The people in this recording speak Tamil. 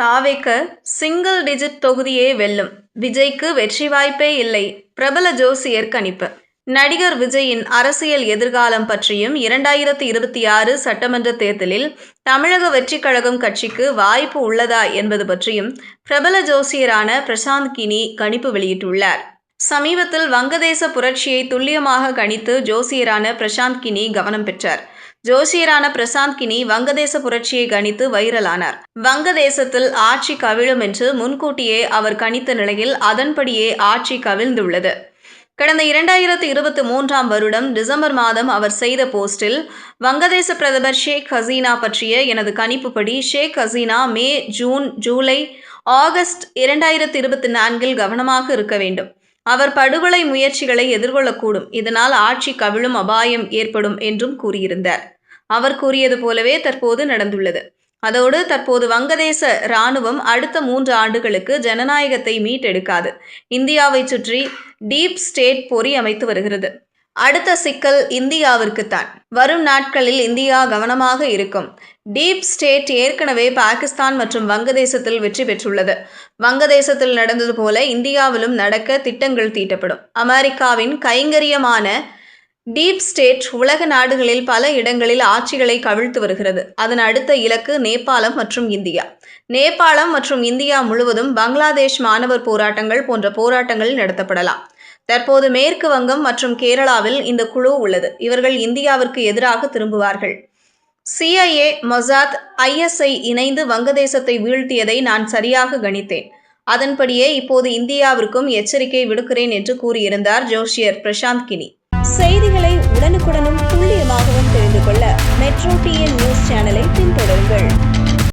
தாவேக்க சிங்கிள் டிஜிட் தொகுதியே வெல்லும். விஜய்க்கு வெற்றி வாய்ப்பே இல்லை. பிரபல ஜோசியர் கணிப்பு. நடிகர் விஜயின் அரசியல் எதிர்காலம் பற்றியும் இரண்டாயிரத்தி இருபத்தி ஆறு சட்டமன்ற தேர்தலில் தமிழக வெற்றி கழகம் கட்சிக்கு வாய்ப்பு உள்ளதா என்பது பற்றியும் பிரபல ஜோசியரான பிரசாந்த் கினி கணிப்பு வெளியிட்டுள்ளார். சமீபத்தில் வங்கதேச புரட்சியை துல்லியமாக கணித்து ஜோசியரான பிரசாந்த் கினி கவனம் பெற்றார். ஜோசியரான பிரசாந்த் கினி வங்கதேச புரட்சியை கணித்து வைரலானார். வங்கதேசத்தில் ஆட்சி கவிழும் என்று முன்கூட்டியே அவர் கணித்த நிலையில் அதன்படியே ஆட்சி கவிழ்ந்துள்ளது. கடந்த இரண்டாயிரத்து இருபத்தி மூன்றாம் வருடம் டிசம்பர் மாதம் அவர் செய்த போஸ்டில் வங்கதேச பிரதமர் ஷேக் ஹசீனா பற்றிய எனது கணிப்புப்படி Sheikh Hasina May June July August இரண்டாயிரத்தி இருபத்தி நான்கில் கவனமாக இருக்க வேண்டும். அவர் படுகொலை முயற்சிகளை எதிர்கொள்ளக்கூடும். இதனால் ஆட்சி கவிழும் அபாயம் ஏற்படும் என்றும் கூறியிருந்தார். அவர் கூறியது போலவே தற்போது நடந்துள்ளது. அதோடு தற்போது வங்கதேச இராணுவம் அடுத்த மூன்று ஆண்டுகளுக்கு ஜனநாயகத்தை மீட்டெடுக்காது. இந்தியாவை சுற்றி டீப் ஸ்டேட் பொறி அமைத்து வருகிறது. அடுத்த சிக்கல் இந்தியாவிற்குத்தான். வரும் நாட்களில் இந்தியா கவனமாக இருக்கும். டீப் ஸ்டேட் ஏற்கனவே பாகிஸ்தான் மற்றும் வங்கதேசத்தில் வெற்றி பெற்றுள்ளது. வங்கதேசத்தில் நடந்தது போல இந்தியாவிலும் நடக்க திட்டங்கள் தீட்டப்படும். அமெரிக்காவின் கைங்கரியமான டீப் ஸ்டேட் உலக நாடுகளில் பல இடங்களில் ஆட்சிகளை கவிழ்த்து வருகிறது. அதன் அடுத்த இலக்கு நேபாளம் மற்றும் இந்தியா. நேபாளம் மற்றும் இந்தியா முழுவதும் பங்களாதேஷ் மாணவர் போராட்டங்கள் போன்ற போராட்டங்கள் நடத்தப்படலாம். தற்போது மேற்கு வங்கம் மற்றும் கேரளாவில் இந்த குழு உள்ளது. இவர்கள் இந்தியாவிற்கு எதிராக திரும்புவார்கள். சிஐஏ மொசாத் ஐஎஸ்ஐ இணைந்து வங்கதேசத்தை வீழ்த்தியதை நான் சரியாக கணித்தேன். அதன்படியே இப்போது இந்தியாவிற்கும் எச்சரிக்கை விடுக்கிறேன் என்று கூறியிருந்தார் ஜோஷியர் பிரசாந்த் கினி. செய்திகளை உடனுக்குடனும் துல்லியமாகவும் தெரிந்து கொள்ள மெட்ரோ டிஎன் நியூஸ் சேனலை பின்தொடருங்கள்.